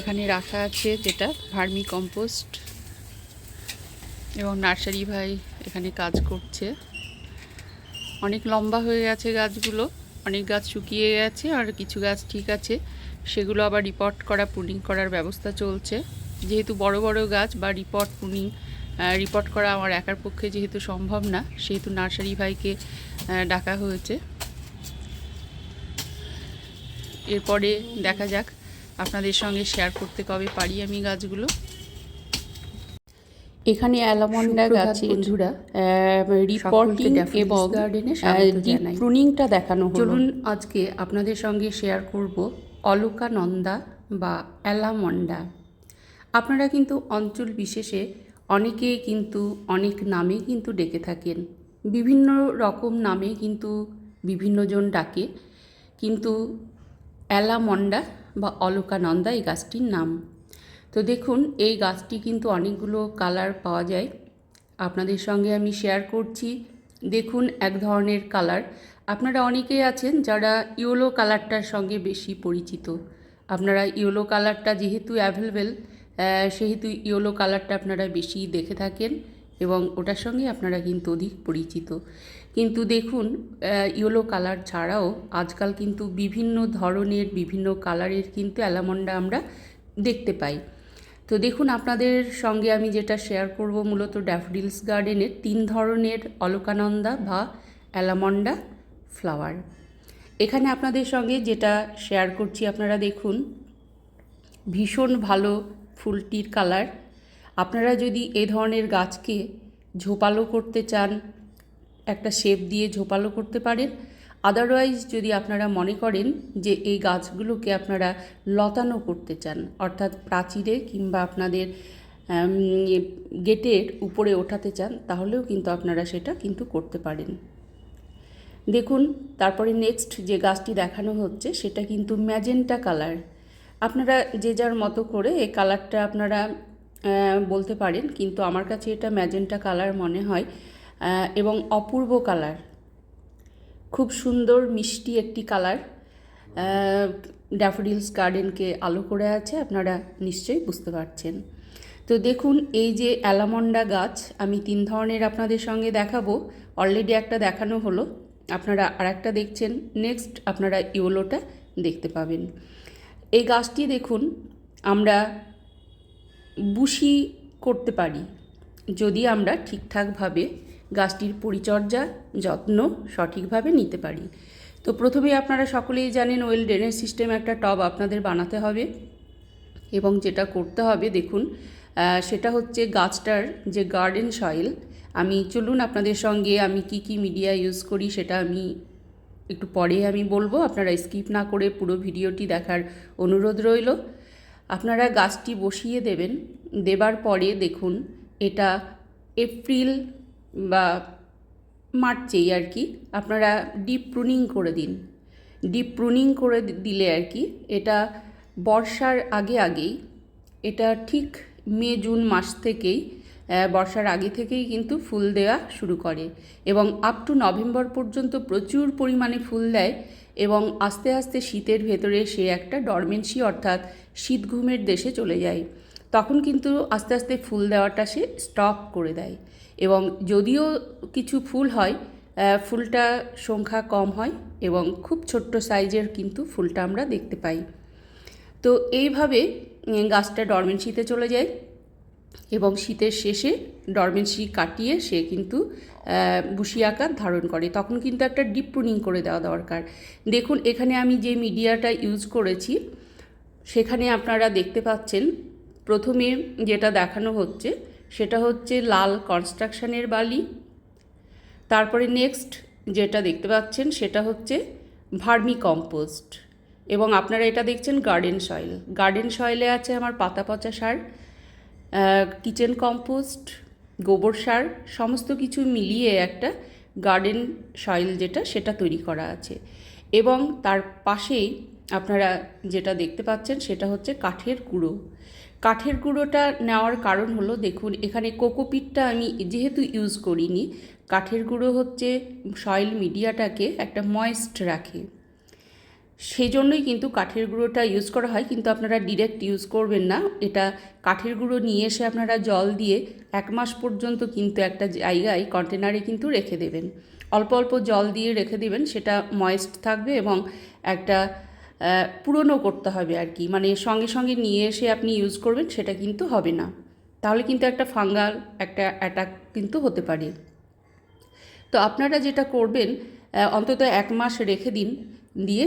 এখানে রাখা আছে যেটা, ভার্মি কম্পোস্ট। এবং নার্সারি ভাই এখানে কাজ করছে। অনেক লম্বা হয়ে গেছে গাছগুলো, অনেক গাছ শুকিয়ে গেছে আর কিছু গাছ ঠিক আছে। সেগুলো আবার রিপোর্ট করা পুনিং করার ব্যবস্থা চলছে। যেহেতু বড় বড় গাছ বা রিপোর্ট পুনিং রিপোর্ট করা আমার একার পক্ষে যেহেতু সম্ভব না, সেহেতু নার্সারি ভাইকে ডাকা হয়েছে। এরপরে দেখা যাক আপনাদের সঙ্গে শেয়ার করতে কবে পারি আমি গাছগুলো? এখানে অ্যালামন্ডা গাছে বন্ধুরা। রিপোর্টিং এবং। প্রুনিংটা দেখানো হলো। চলুন আজকে আপনাদের সঙ্গে শেয়ার করব অলকানন্দা বা অ্যালামন্ডা। আপনারা কিন্তু অঞ্চল বিশেষে অনেকে কিন্তু অনেক নামে কিন্তু ডেকে থাকেন। বিভিন্ন রকম নামে কিন্তু বিভিন্নজন ডাকে। কিন্তু অ্যালামন্ডা বা অলকানন্দা এই গাছটির নাম। তো দেখুন, এই গাছটি কিন্তু অনেকগুলো কালার পাওয়া যায়। আপনাদের সঙ্গে আমি শেয়ার করছি। দেখুন, এক ধরনের কালার। আপনারা অনেকেই আছেন যারা ইয়েলো কালারটার সঙ্গে বেশি পরিচিত। আপনারা ইয়েলো কালারটা যেহেতু অ্যাভেলেবেল সেহেতু ইয়েলো কালারটা আপনারা বেশি দেখে থাকেন। এবং ওটার সঙ্গে আপনারা কিন্তু অধিক পরিচিত। কিন্তু দেখুন ইয়েলো কালার ছাড়াও আজকাল কিন্তু বিভিন্ন ধরনের, বিভিন্ন কালারের কিন্তু অ্যালামন্ডা আমরা দেখতে পাই। তো দেখুন, আপনাদের সঙ্গে আমি যেটা শেয়ার করব মূলত ড্যাফডিলস গার্ডেনের তিন ধরনের অলকানন্দা বা অ্যালামন্ডা ফ্লাওয়ার। এখানে আপনাদের সঙ্গে যেটা শেয়ার করছি, আপনারা দেখুন, ভীষণ ভালো ফুলটির কালার। আপনারা যদি এ ধরনের গাছকে ঝোপালো করতে চান, একটা শেপ দিয়ে ঝোপালো করতে পারেন। আদারওয়াইজ যদি আপনারা মনে করেন যে এই গাছগুলোকে আপনারা লতানো করতে চান, অর্থাৎ প্রাচীরে কিংবা আপনাদের গেটের উপরে ওঠাতে চান, তাহলেও কিন্তু আপনারা সেটা কিন্তু করতে পারেন। দেখুন, তারপরে নেক্সট যে গাছটি দেখানো হচ্ছে, সেটা কিন্তু ম্যাজেন্টা কালার। আপনারা যে যার মতো করে এই কালারটা আপনারা বলতে পারেন, কিন্তু আমার কাছে এটা ম্যাজেন্টা কালার মনে হয় এবং অপূর্ব কালার। খুব সুন্দর, মিষ্টি একটি কালার। ড্যাফোডিলস গার্ডেনকে আলো করে আছে, আপনারা নিশ্চয়ই বুঝতে পারছেন। তো দেখুন, এই যে অ্যালামন্ডা গাছ, আমি তিন ধরনের আপনাদের সঙ্গে দেখাবো। অলরেডি একটা দেখানো হলো, আপনারা আর একটা দেখছেন নেক্সট আপনারা ইওলোটা দেখতে পাবেন। এই গাছটি দেখুন, আমরা বুশি করতে পারি। যদি আমরা ঠিকঠাকভাবে গাছটির পরিচর্যা যত্ন সঠিকভাবে নিতে পারি। তো প্রথমে আপনারা সকলেই জানেন ওয়েল ড্রেনেজ সিস্টেম একটা টব আপনাদের বানাতে হবে এবং যেটা করতে হবে দেখুন সেটা হচ্ছে গাছটার যে গার্ডেন সয়েল, আমি চলুন আপনাদের সঙ্গে আমি কি কি মিডিয়া ইউজ করি সেটা আমি একটু পরে আমি বলব, আপনারা স্কিপ না করে পুরো ভিডিওটি দেখার অনুরোধ রইল। আপনারা গাছটি বসিয়ে দেবেন, দেবার পরে দেখুন এটা এপ্রিল বা মার্চেই আর কি, আপনারা ডিপ প্রুনিং করে দিন। ডিপ প্রুনিং করে দিলে আর কি, এটা বর্ষার আগে আগেই, এটা ঠিক মে, জুন মাস থেকেই বর্ষার আগে থেকেই কিন্তু ফুল দেওয়া শুরু করে। এবং আপ টু নভেম্বর পর্যন্ত প্রচুর পরিমাণে ফুল দেয়। এবং আস্তে আস্তে শীতের ভেতরে সে একটা ডরমেন্সি অর্থাৎ শীত ঘুমের দেশে চলে যায়। তখন কিন্তু আস্তে আস্তে ফুল দেওয়াটা সে স্টপ করে দেয় এবং যদিও কিছু ফুল হয় ফুলটা সংখ্যা কম হয় এবং খুব ছোট্ট সাইজের কিন্তু ফুলটা আমরা দেখতে পাই। তো এইভাবে গাছটা ডরমেন্সিতে চলে যায়। এবং শীতের শেষে ডরমেন্সি কাটিয়ে সে কিন্তু বুশি আকার ধারণ করে। তখন কিন্তু একটা ডিপ প্রুনিং করে দেওয়া দরকার। দেখুন, এখানে আমি যে মিডিয়াটা ইউজ করেছি, সেখানে আপনারা দেখতে পাচ্ছেন, প্রথমে যেটা দেখানো হচ্ছে, সেটা হচ্ছে লাল কনস্ট্রাকশনের বালি। তারপরে নেক্সট যেটা দেখতে পাচ্ছেন, সেটা হচ্ছে ভার্মি কম্পোস্ট। এবং আপনারা এটা দেখছেন গার্ডেন সয়েল। গার্ডেন সয়েলে আছে আমার পাতা পচা সার। কিচেন কম্পোস্ট, গোবর সার, সমস্ত কিছু মিলিয়ে একটা গার্ডেন সয়েল যেটা, সেটা তৈরি করা আছে। এবং তার পাশেই আপনারা যেটা দেখতে পাচ্ছেন, সেটা হচ্ছে কাঠের গুঁড়ো। কাঠের গুঁড়োটা নেওয়ার কারণ হলো, দেখুন, এখানে কোকোপিটটা আমি যেহেতু ইউজ করিনি, কাঠের গুঁড়ো হচ্ছে সয়েল মিডিয়াটাকে একটা ময়েস্ট রাখে। সেই জন্যই কিন্তু কাঠের গুঁড়োটা ইউজ করা হয়, কিন্তু আপনারা ডিরেক্ট ইউজ করবেন না। এটা কাঠের গুঁড়ো নিয়ে এসে আপনারা জল দিয়ে এক মাস পর্যন্ত কিন্তু একটা জায়গায় কন্টেনারে কিন্তু রেখে দেবেন। অল্প অল্প জল দিয়ে রেখে দেবেন, সেটা ময়েস্ট থাকবে এবং একটা পুরনো করতে হবে আর কি। মানে সঙ্গে সঙ্গে নিয়ে এসে আপনি ইউজ করবেন, সেটা কিন্তু হবে না। তাহলে কিন্তু একটা ফাঙ্গাল একটা অ্যাটাক কিন্তু হতে পারে। তো আপনারা যেটা করবেন অন্তত এক মাস রেখে দিন, দিয়ে